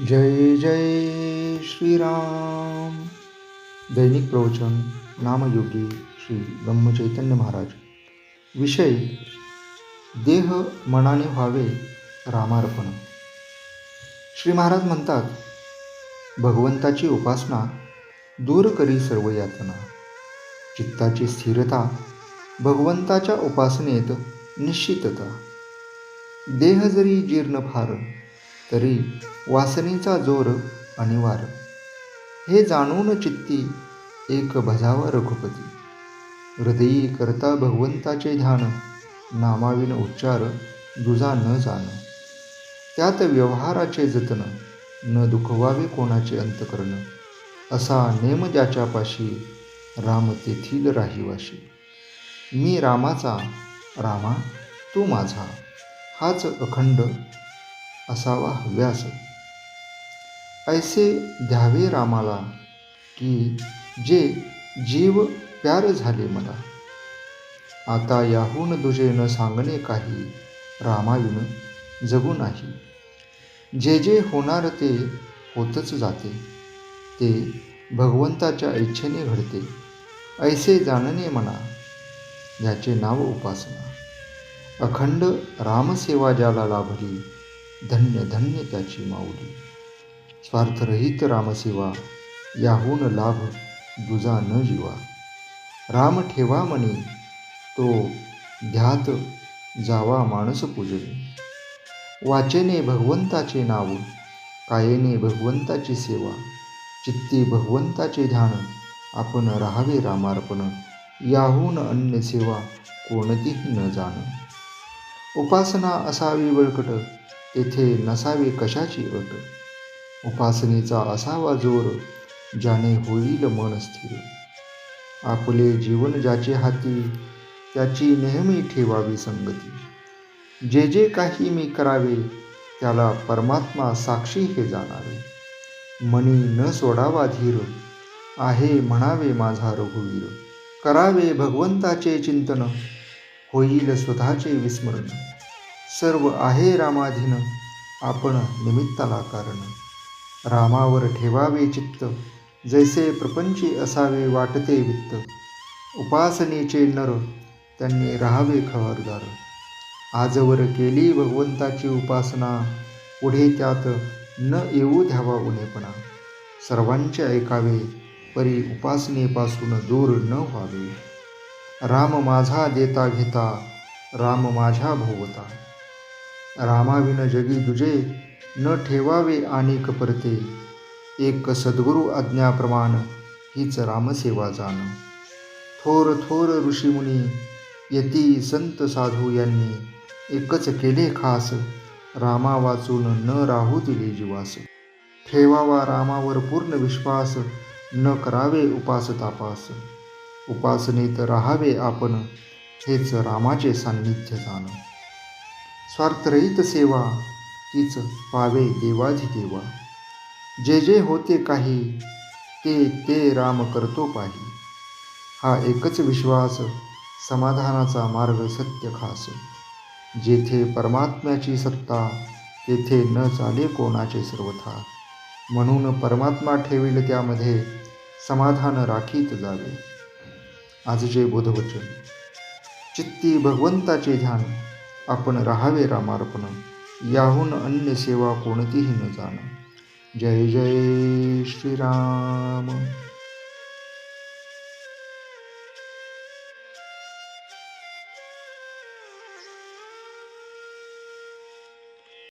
जय जय श्रीराम। दैनिक प्रवचन नामयोगी श्री ब्रह्मचैतन्य महाराज। विषय देह मनाने व्हावे रामार्पण। श्री महाराज म्हणतात भगवंताची उपासना दूर करी सर्व यातना। चित्ताची स्थिरता भगवंताच्या उपासनेत निश्चितता। देह जरी जीर्ण फार तरी वासनेचा जोर अनिवार हे जाणून चित्ती एक भजावा रघुपती हृदयी करता भगवंताचे ध्यान नामाविन उच्चार दुजा न जाण. त्यात व्यवहाराचे जतन न दुखवावे कोणाचे अंतकरण. असा नेम ज्याच्यापाशी राम तेथील राहिवाशी. मी रामाचा रामा तू माझा हाच अखंड असावा हव्यास ऐसे द्यावे रामाला की जे जीव प्यार झाले मला. आता याहून दुजे न सांगणे काही रामायण जगू नाही. जे जे होणार ते होतच जाते. ते भगवंताच्या इच्छेने घडते. ऐसे जाणणे म्हणा याचे नाव उपासना. अखंड रामसेवा ज्याला लाभली धन्य धन्य त्याची माऊली. स्वार्थरहित रामसेवा याहून लाभ दुजा न जीवा. राम ठेवा म्हणे तो ध्यात जावा माणस पूजने. वाचेने भगवंताचे नाव कायेने भगवंताची सेवा चित्ती भगवंताचे ध्यान आपण राहावे रामार्पण याहून अन्य सेवा कोणतीही न जाण. उपासना असावी बळकट तेथे नसावी कशाची अट? उपासनेचा असावा जोर ज्याने होईल मन स्थिर. आपले जीवन ज्याचे हाती त्याची नेहमी ठेवावी संगती. जे जे काही मी करावे त्याला परमात्मा साक्षी हे जाणावे. मनी न सोडावा धीर आहे म्हणावे माझा रघुवीर. करावे भगवंताचे चिंतन होईल स्वतःचे विस्मरण. सर्व आहे रामाधीन आपण निमित्ताला कारण. रामावर ठेवावे चित्त. जैसे प्रपंची असावे वाटते वित्त. उपासनेचे नर त्यांनी राहावे खबरदार. आजवर केली भगवंताची उपासना पुढे त्यात न येऊ द्यावा उणेपणा. सर्वांचे ऐकावे परी उपासनेपासून दूर न व्हावे. राम माझा देता घेता राम माझ्या भोवता. रामाविन जगी दुजे न ठेवावे आणिक परते एक सद्गुरु आज्ञाप्रमाण हीच रामसेवा जाण. थोर थोर ऋषीमुनी यती संत साधू यांनी एकच केले खास. रामा वाचून न राहू दिले जीवास. ठेवावा रामावर पूर्ण विश्वास न करावे उपास तापास. उपासनेत राहावे आपण हेच रामाचे सान्निध्य जाण. स्वार्थरहित सेवा तीच पावे देवाधिदेवा जे जे होते काही ते ते राम करतो पाही. हा एकच विश्वास समाधानाचा मार्ग सत्य खास. जेथे परमात्म्याची सत्ता तेथे न चाले कोणाचे सर्वथा. म्हणून परमात्मा ठेवील त्यामध्ये समाधान राखीत जावे. आजचे बोधवचन चित्ती भगवंताचे ध्यान आपण राहावे रामार्पण. याहून अन्य सेवा कोणतीही न जाणं. जय जय श्रीराम.